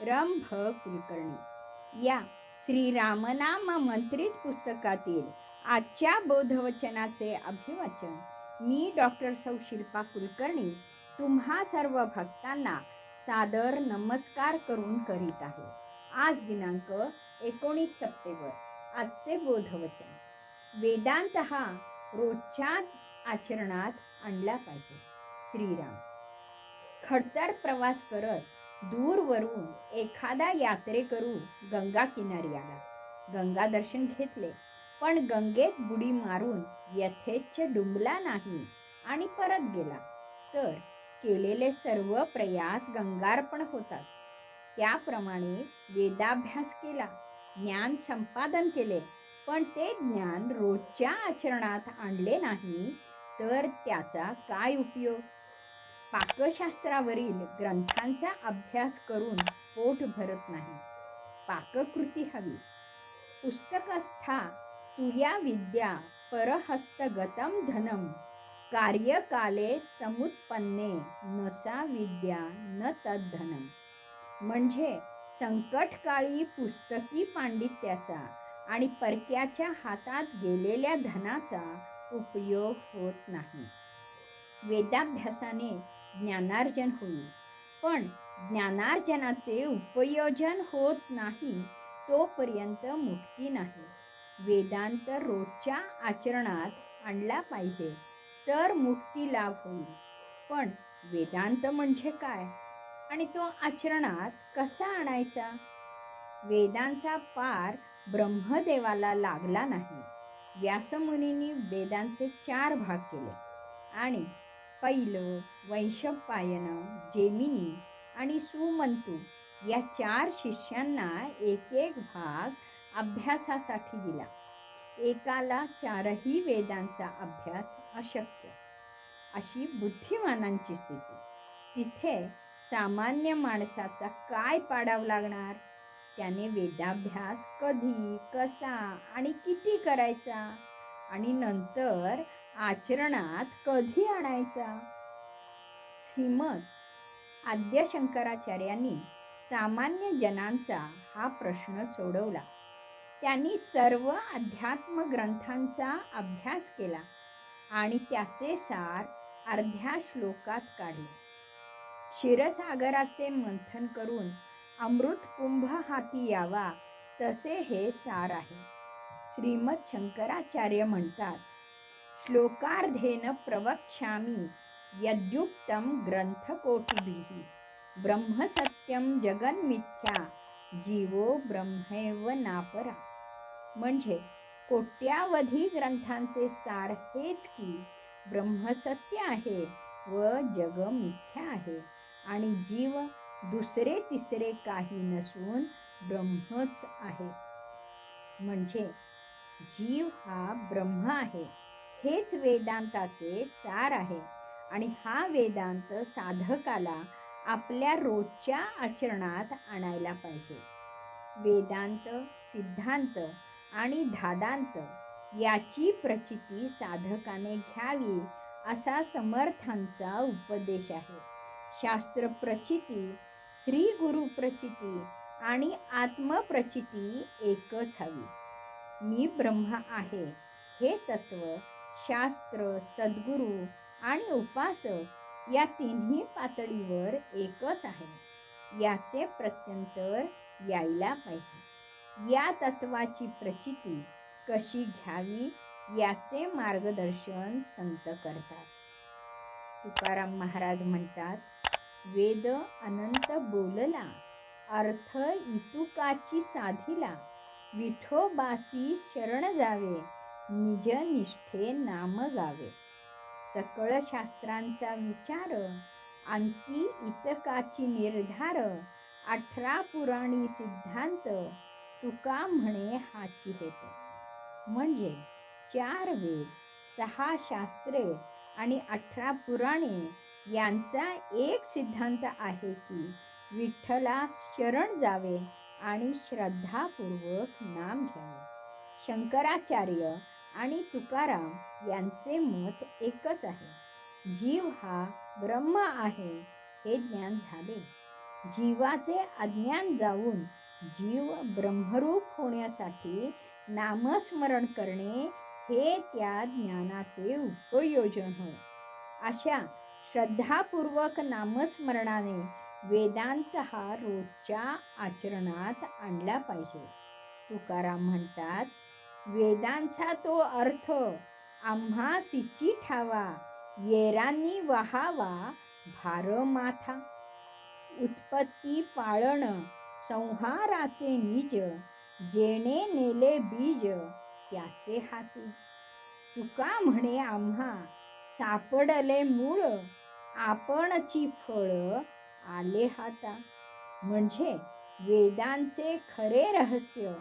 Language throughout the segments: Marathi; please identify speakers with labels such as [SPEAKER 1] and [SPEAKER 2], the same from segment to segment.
[SPEAKER 1] रंभ कुलकर्णी. या श्रीरामनाम मंत्रित पुस्तकातील आजच्या बोधवचनाचे अभिवाचन मी डॉक्टर सौ शिल्पा कुलकर्णी तुम्हा सर्व भक्तांना सादर नमस्कार करून करीत आहे. आज दिनांक एकोणीस सप्टेंबर आजचे बोधवचन. वेदांत हा रोजच्या आचरणात आणला पाहिजे. श्रीराम. खडतर प्रवास करत दूरवरून एखादा यात्रेकरू गंगा किनारी आला गंगा दर्शन घेतले पण गंगेत बुडी मारून यथेच्छ डुंबला नाही आणि परत गेला. तर केलेले सर्व प्रयास गंगार्पण होतात. त्याप्रमाणे वेदाभ्यास केला ज्ञान संपादन केले पण ते ज्ञान रोजच्या आचरणात आणले नाही तर त्याचा काय उपयोग? पाकशास्त्रावरील ग्रंथांचा अभ्यास करून पोट भरत नाही. पाककृती हवी. पुस्तकस्था तुया विद्या परहस्तगतम धनम कार्यकाले समुत्पन्ने नसा विद्या न तद्धनम. म्हणजे संकटकाळी पुस्तकी पांडित्याचा आणि परक्याच्या हातात गेलेल्या धनाचा उपयोग होत नाही. वेदाभ्यासाने ज्ञानार्जन होईल. पण ज्ञानार्जनाचे उपयोजन होत नाही तोपर्यंत मुक्ती नाही. वेदांत रोजच्या आचरणात आणला पाहिजे तर मुक्ती लाभ होईल. पण वेदांत म्हणजे काय? आणि तो आचरणात कसा आणायचा? वेदांचा पार ब्रह्मदेवाला लागला नाही. व्यासमुनींनी वेदांचे चार भाग केले आणि पहिलं वैशंपायन जेमिनी आणि सुमंतू या चार शिष्यांना एक एक भाग अभ्यासासाठी दिला. एकाला चारही वेदांचा अभ्यास अशक्य. अशी बुद्धिमानांची स्थिती. तिथे सामान्य माणसाचा काय पाडाव लागणार? त्याने वेदाभ्यास कधी कसा आणि किती करायचा? आणि नंतर आचरणात कधी आणायचा? श्रीमद आद्य शंकराचार्यांनी सामान्य जनांचा हा प्रश्न सोडवला. त्यांनी सर्व अध्यात्म ग्रंथांचा अभ्यास केला आणि त्याचे सार अर्ध्या श्लोकात काढले. क्षीरसागराचे मंथन करून अमृत कुंभ हाती यावा तसे हे सार आहे. श्रीमद शंकराचार्य म्हणतात श्लोकार्धेन प्रवक्ष्यामी यद्युक्तम ग्रंथकोटिभी। ब्रह्मसत्यम जगन्मिथ्या जीवो ब्रह्मैव नापरा म्हणजे कोट्यावधी ग्रंथांचे सार हेच की ब्रह्मसत्य आहे व जग मिथ्या आहे आणि जीव दुसरे तिसरे काही नसून ब्रह्मच आहे. म्हणजे जीव हा ब्रह्म आहे. हेच वेदांताचे सार आहे. आणि हा वेदांत साधकाला आपल्या रोजच्या आचरणात आणायला पाहिजे. वेदांत सिद्धांत आणि धादांत याची प्रचिती साधकाने घ्यावी असा समर्थांचा उपदेश आहे. शास्त्र प्रचिती श्री गुरु प्रचिती आणि आत्मप्रचिती एकच हवी. मी ब्रह्म आहे. हे तत्व शास्त्र सद्गुरू आणि उपासक या तिन्ही पातळीवर एकच आहे. याचे प्रत्यंतर यायला पाहिजे. या तत्वाची प्रचिती कशी घ्यावी याचे मार्गदर्शन संत करतात. तुकाराम महाराज म्हणतात वेद अनंत बोलला अर्थ इतुकाची साधिला विठोबासी शरण जावे निज निष्ठे नाम गावे. सकळ शास्त्रांचा विचार अंती इतकाची निर्धार अठरा पुराणी सिद्धांत तुका म्हणे हाची हेत. म्हणजे चार वेद सहा शास्त्रे आणि अठरा पुराणे यांचा एक सिद्धांत आहे की विठ्ठलास शरण जावे आणि श्रद्धापूर्वक नाम घ्यावे शंकराचार्य आणि तुकाराम यांचे मत एकच आहे. जीव हा ब्रह्म आहे हे ज्ञान झाले. जीवाचे अज्ञान जाऊन जीव ब्रह्मरूप होण्यासाठी नामस्मरण करणे हे त्या ज्ञानाचे उपयोजन होय. अशा श्रद्धापूर्वक नामस्मरणाने वेदांत हा रोजच्या आचरणात आणला पाहिजे. तुकाराम म्हणतात वेदांचा तो अर्थ आम्हा सिची ठावा येरांनी वहावा भार माथा. उत्पत्ती पाळण संहाराचे निज जेणे नेले बीज त्याचे हाती. तुका म्हणे आम्हा सापडले मूळ आपणची फळ आले हाता म्हणजे वेदांचे खरे रहस्य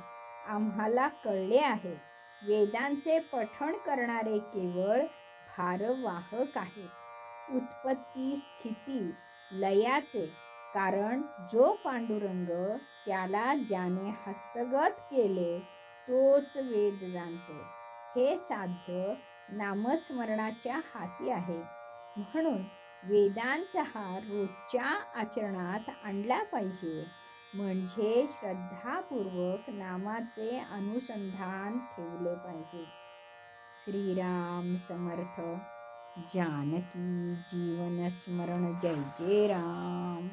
[SPEAKER 1] आम्हाला कळले आहे. वेदांचे पठण करणारे केवळ भारवाहक आहेत. उत्पत्ती स्थिती लयाचे कारण जो पांडुरंग त्याला ज्याने हस्तगत केले तोच वेद जाणतो. हे साध्य नामस्मरणाच्या हाती आहे. म्हणून वेदांत हा रोजच्या आचरणात आणला पाहिजे. म्हणजे श्रद्धापूर्वक नामाचे अनुसंधान ठेवले पाहिजे. श्रीराम समर्थ. जानकी जीवन स्मरण. जय जय राम.